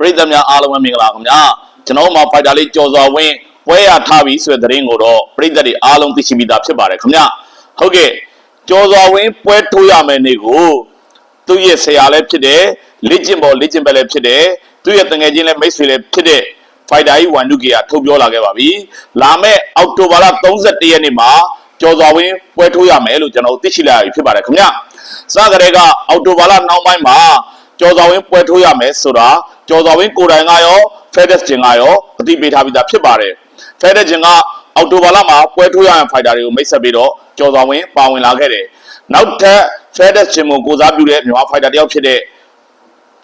ပရိသတ်များအားလုံးပဲမင်္ဂလာခင်ဗျာကျွန်တော်တို့မှာဖိုက်တာလေးကြော်စွာဝင်းပွဲရထားပြီဆိုတဲ့သတင်းကိုတော့ပရိသတ်တွေအားလုံးသိရှိပြီးသားဖြစ်ပါတယ်ခင်ဗျာဟုတ်ကဲ့ကြော်စွာဝင်းပွဲထိုးရမယ်နေ့ကိုသူ့ရဲ့ဆရာလည်းဖြစ်တယ်လက်ကျင်ပေါ်လက်ကျင်ပဲလည်းဖြစ်တယ်သူ့ရဲ့တငယ်ချင်းလည်းမိတ်ဆွေလည်းဖြစ်တဲ့ဖိုက်တာကြီးဝန်ဒုကေကထုတ်ပြောလာခဲ့ပါပြီလာမယ့်အောက်တိုဘာလ31ရက်နေ့မှာကြော်စွာဝင်းပွဲထိုးရမယ်လို့ကျွန်တော်တို့သိရှိလိုက်ရပြီဖြစ်ပါတယ်ခင်ဗျာစကတဲ့ကအောက်တိုဘာလနောက်ပိုင်းမှာကျော်စွာဝင်းပွဲထိုးရမယ်ဆိုတာ ကျော်စွာဝင်းကိုယ်တိုင်ကရောဖက်ဒက်ဂျင်ကရောအသိပေးထားပြီးသားဖြစ်ပါတယ်ဖက်ဒက်ဂျင်ကအောက်တိုဘာလမှာပွဲထိုးရမယ့်ဖိုက်တာတွေကိုမိတ်ဆက်ပြီးတော့ကျော်စွာဝင်းပါဝင်လာခဲ့တယ်နောက်ထပ်ဖက်ဒက်ဂျင်ကိုကိုစားပြုတဲ့မြန်မာဖိုက်တာတယောက်ဖြစ်တဲ့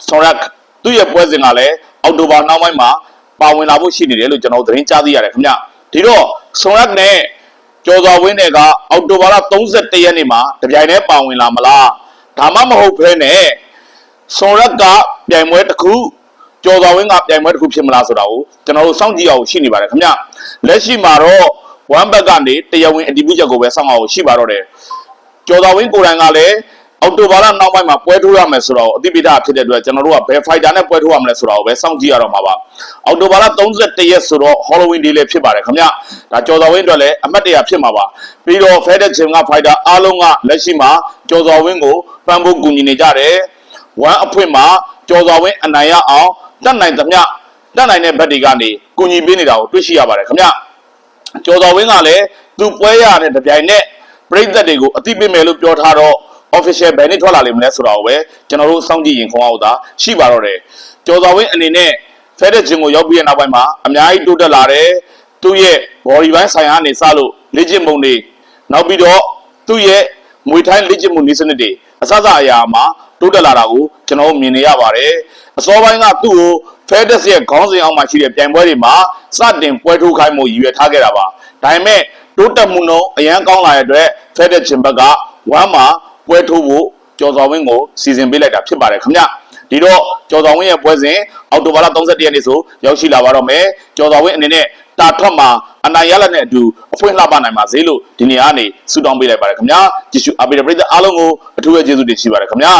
ဆော်ရက်သူ့ရဲ့ပွဲစဉ်ကလည်းအောက်တိုဘာနောက်ပိုင်းမှာပါဝင်လာဖို့ရှိနေတယ်လို့ကျွန်တော်သတင်းကြားသိရတယ်ခင်ဗျဒီတော့ဆော်ရက်နဲ့ကျော်စွာဝင်းတွေကအောက်တိုဘာလ31ရက်နေ့မှာတပြိုင်တည်းပါဝင်လာမလားဒါမှမဟုတ်ဘဲနဲ့ဆွန်ရက်ကပြိုင်ပွဲတစ်ခု ကျော်စွာဝင်းကပြိုင်ပွဲတစ်ခုဖြစ်မလားဆိုတာကိုကျွန်တော်တို့စောင့်ကြည့်အောင်ရှိနေပါတယ်ခင်ဗျလက်ရှိမှာတော့ဝမ်ဘက်ကနေတရားဝင်အတည်ပြုချက်ကိုပဲစောင့်အောင်ရှိပါတော့တယ်ကျော်စွာဝင်းကိုယ်တိုင်ကလည်းအော်တိုဘာလနောက်ပိုင်းမှာပွဲထိုးရမယ်ဆိုတော့အတိပိဋကဖြစ်တဲ့အတွက်ကျွန်တော်တို့ကဘယ်ဖိုက်တာနဲ့ပွဲထိုးရမလဲဆိုတာကိုပဲစောင့်ကြည့်ရတော့မှာပါအော်တိုဘာလ31ရက်ဆိုတော့ Halloween Day လည်းဖြစ်ပါတယ်ခင်ဗျဒါကျော်စွာဝင်းအတွက်လည်းအမှတ်တရဖြစ်မှာပါပြီးတော့ Fed Gym ကဖိုက်တာအားလုံးကလက်ရှိမှာကျော်စွာဝင်းကိုပံ့ပိုးကူညီနေကြတယ်ဝမ်းအဖွင့်မှာကြော်စွာဝင်းအနိုင်ရအောင် တတ်နိုင်သမျှတတ်နိုင်တဲ့ဘက်တွေကနေကူညီပေးနေတာကိုတွေ့ရှိရပါတယ်ခင်ဗျကြော်စွာဝင်းကလည်းသူပွဲရတဲ့တပြိုင်နက်ပြည်သက်တွေကိုအသိပေးမယ်လို့ပြောထားတော့ official ဘယ်နေ့ထွက်လာလိမ့်မလဲဆိုတာကိုပဲကျွန်တော်တို့စောင့်ကြည့်ရင်ခေါင်းအောင်သာရှိပါတော့တယ်ကြော်စွာဝင်းအနေနဲ့ဖဲတဲ့ဂျင်ကိုရောက်ပြီးတဲ့နောက်ပိုင်းမှာအများကြီးတိုးတက်လာတယ်သူ့ရဲ့ body ပိုင်းဆိုင်ရာနေစလို့လေ့ကျင့်ပုံတွေနောက်ပြီးတော့သူ့ရဲ့မွေထိုင်းလေ့ကျင့်မှုနည်းစနစ်တွေအစစအရာမှာတိုးတက်လာတာကို ကျွန်တော်တို့မြင်နေရပါတယ်အစောပိုင်းကသူ့ကိုဖဲဒက်စ်ရဲ့ခေါင်းစဉ်အောက်မှာရှိတဲ့ပြိုင်ပွဲတွေမှာစတင်ပွဲထိုးခိုင်းမှုရည်ရွယ်ထားခဲ့တာပါဒါပေမဲ့တိုးတက်မှုနှုန်းအရန်ကောင်းလာတဲ့အတွက်ဖဲဒက်ဂျင်ဘက်ကဝမ်းမှာပွဲထိုးဖို့ကျော်စော်ဝင်းကိုစီစဉ်ပေးလိုက်တာဖြစ်ပါတယ်ခင်ဗျဒီတော့ကျော်စော်ဝင်းရဲ့ပွဲစဉ်အောက်တိုဘာလ31ရက်နေ့ဆိုရောက်ရှိလာပါတော့မယ်ကျော်စော်ဝင်းအနေနဲ့တာထွက်မှာအနိုင်ရလက်နဲ့အတူအဖွင့်လှပနိုင်ပါစေလို့ဒီနေ့ကနေဆုတောင်းပေးလိုက်ပါတယ်ခင်ဗျာကြည့်ရှုအားပေးတဲ့ပရိသတ်အားလုံးကိုအထူးပဲကျေးဇူးတင်ရှိပါတယ်ခင်ဗျာ